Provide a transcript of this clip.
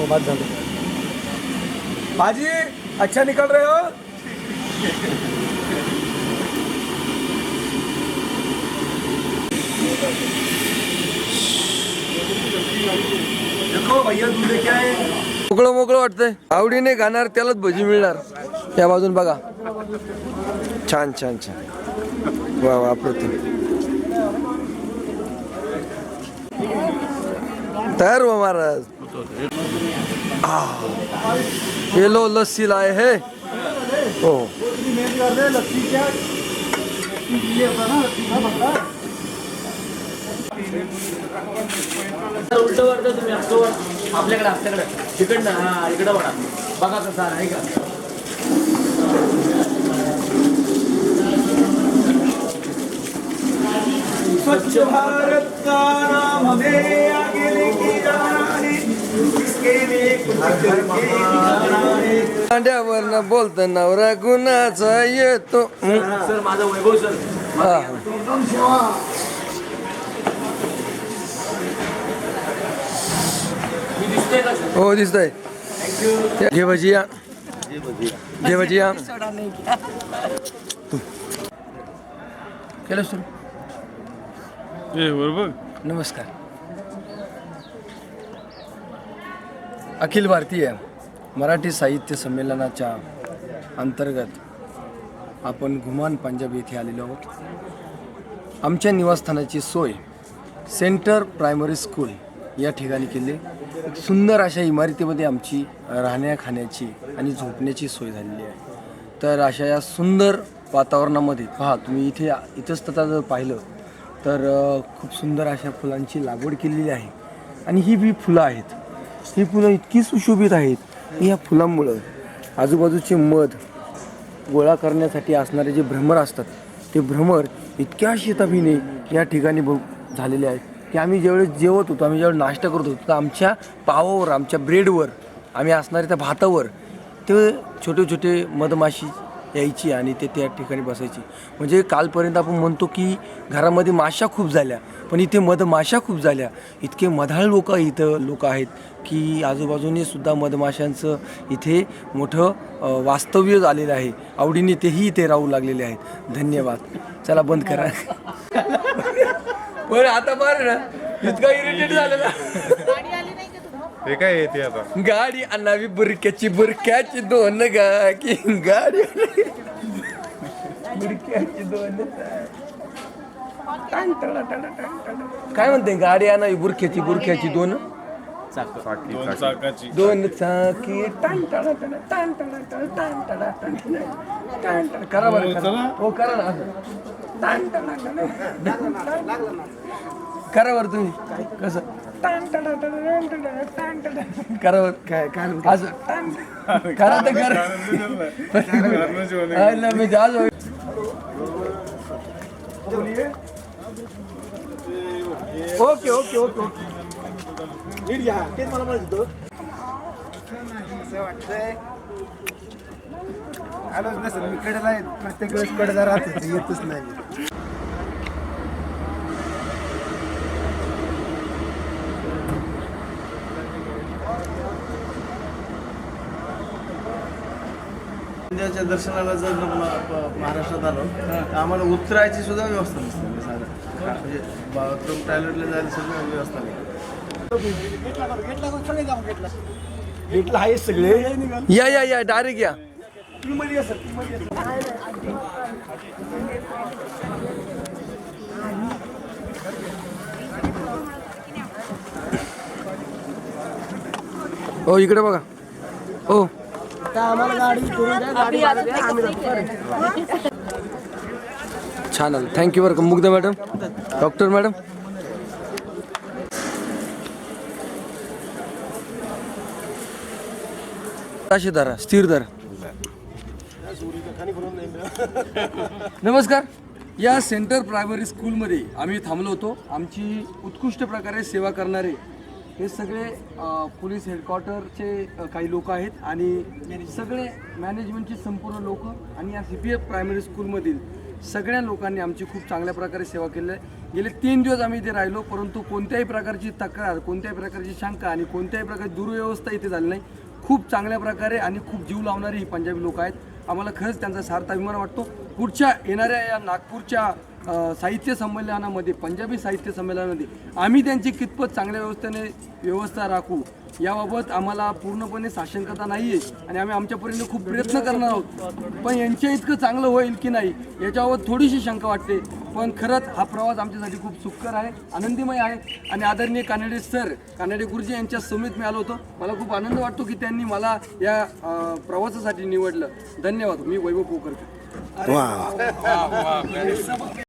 वो बात झालं भाजी अच्छा निकल रहे हो? देखो भैया मोकळं मोकळं वाटतंय. आवडीने खाणार त्यालाच भजी मिळणार. त्या बाजून बघा. छान छान छान. वा वा अप्रतिम तयार हो महाराज. ये लो लस्सी लाए है। मेहनत कर रहे लस्सी क्या ये होता ना लस्सी का उलट वरतं तुम्ही असं वर आपल्याकडे आपल्याकडे. तिकडनं हा इकडं वळा बघा कसं आहे का स्वच्छ भारत का नाम हमें आगे लेके जाना है इसके लिए कुछ करके दिखाना है कांड्यावर न बोलत नवरा गुणाचा येतो. हं. सर माझं वैभव सर. हा. मी दिसतोय घे भजिया. घे भजिया. केलं सुरू? नमस्कार. अखिल भारतीय मराठी साहित्य संमेलनाच्या अंतर्गत आपण घुमान पंजाब येथे आलेलो आहोत. आमच्या निवासस्थानाची सोय सेंटर प्रायमरी स्कूल या ठिकाणी केली. एक सुंदर अशा इमारतीमध्ये आमची राहण्या खाण्याची आणि झोपण्याची सोय झालेली आहे. तर अशा या सुंदर वातावरणामध्ये पहा तुम्ही इथे इथंच तथा जर पाहिलं तर खूप सुंदर अशा फुलांची लागवड केलेली आहे. आणि ही बी फुलं आहेत ही फुलं इतकी सुशोभित आहेत. की या फुलांमुळं आजूबाजूचे मध गोळा करण्यासाठी असणारे जे भ्रमर असतात ते भ्रमर इतक्या शेताभिने या ठिकाणी भ झालेले आहेत की आम्ही ज्यावेळेस जेवत होतो आम्ही ज्यावेळेस नाश्ता करत होतो तर आमच्या पावावर आमच्या ब्रेडवर आम्ही असणाऱ्या त्या भातावर ते छोटे छोटे मधमाशी यायची आणि ते त्या ठिकाणी बसायची. म्हणजे कालपर्यंत आपण म्हणतो की घरामध्ये माशा खूप झाल्या पण इथे मधमाशा खूप झाल्या. इतके मधाळ लोक इथं लोक आहेत की आजूबाजूने सुद्धा मधमाशांचं इथे मोठं वास्तव्य झालेलं आहे. आवडीने तेही इथे राहू लागलेले आहेत. धन्यवाद. चला बंद करा. बरं आता बरं ना. इतका इरिटेट झालेला हे काय येते आता गाडी आणावी बुरक्याची बुरक्याची दोन गा की गाडी आणावी. बुरक्याची दोन. काय म्हणते गाडी आणावी बुरख्याची बुरख्याची दोन चाकी चाकी दोन चाकी टाण, टाणा, टाणा, टाण, टाणा, टाणा, टाण, टाणा, टाण, टाणा, टाण, टाणा. करा बरं करा. हो करा ना असं. करा बरं तुम्ही. कसं. करा बरं. काय काय असं. करा तर करा. ना, मी आज ओके ओके ओके ओके. नीट घ्या. तेच मला म्हणत होतं. असं वाटतंय आलोच नसेल. मी कडेला प्रत्येक वेळेस कडेला राहतो. येतच नाही देवाच्या दर्शनाला जर महाराष्ट्रात आलो तर आम्हाला उतरायची सुद्धा व्यवस्था नसते. म्हणजे म्हणजे बाथरूम टॉयलेटला जायला सुद्धा व्यवस्था नाही. आहे सगळे. या या या डायरेक्ट या. मध्ये असं मध्ये हो. छान आलं थँक्यू बरं का. मुग्धा मॅडम? Doctor madam? अशी धरा स्थिर धरा. नमस्कार. या सेंटर प्रायमरी स्कूलमध्ये आम्ही थांबलो होतो. आमची उत्कृष्ट प्रकारे सेवा करणारे हे सगळे पोलीस हेडक्वार्टरचे काही लोक आहेत आणि सगळे मॅनेजमेंटचे संपूर्ण लोक आणि या सी पी एफ प्रायमरी स्कूलमधील सगळ्या लोकांनी आमची खूप चांगल्या प्रकारे सेवा केली आहे. गेले तीन दिवस आम्ही इथे राहिलो परंतु कोणत्याही प्रकारची तक्रार कोणत्याही प्रकारची शंका आणि कोणत्याही प्रकारची दुर्व्यवस्था इथे झाली नाही. खूप चांगल्या प्रकारे आणि खूप जीव लावणारी ही पंजाबी लोक आहेत. आम्हाला खरंच त्यांचा सार्थ अभिमान वाटतो. पुढच्या येणाऱ्या या नागपूरच्या साहित्य संमेलनामध्ये पंजाबी साहित्य संमेलनामध्ये आम्ही त्यांची कितपत चांगल्या व्यवस्थेने व्यवस्था राखू याबाबत आम्हाला पूर्णपणे साशंकता नाही आहे आणि आम्ही आमच्यापर्यंत खूप प्रयत्न करणार आहोत. पण यांच्या इतकं चांगलं होईल की नाही याच्याबाबत थोडीशी शंका वाटते. पण खरंच हा प्रवास आमच्यासाठी खूप सुखकर आहे आनंदीमय आहे. आणि आदरणीय कानडे सर कानडे गुरुजी यांच्या समेत मी आलो होतो. मला खूप आनंद वाटतो की त्यांनी मला या प्रवासासाठी निवडलं. धन्यवाद. मी वैभव पोकरकर.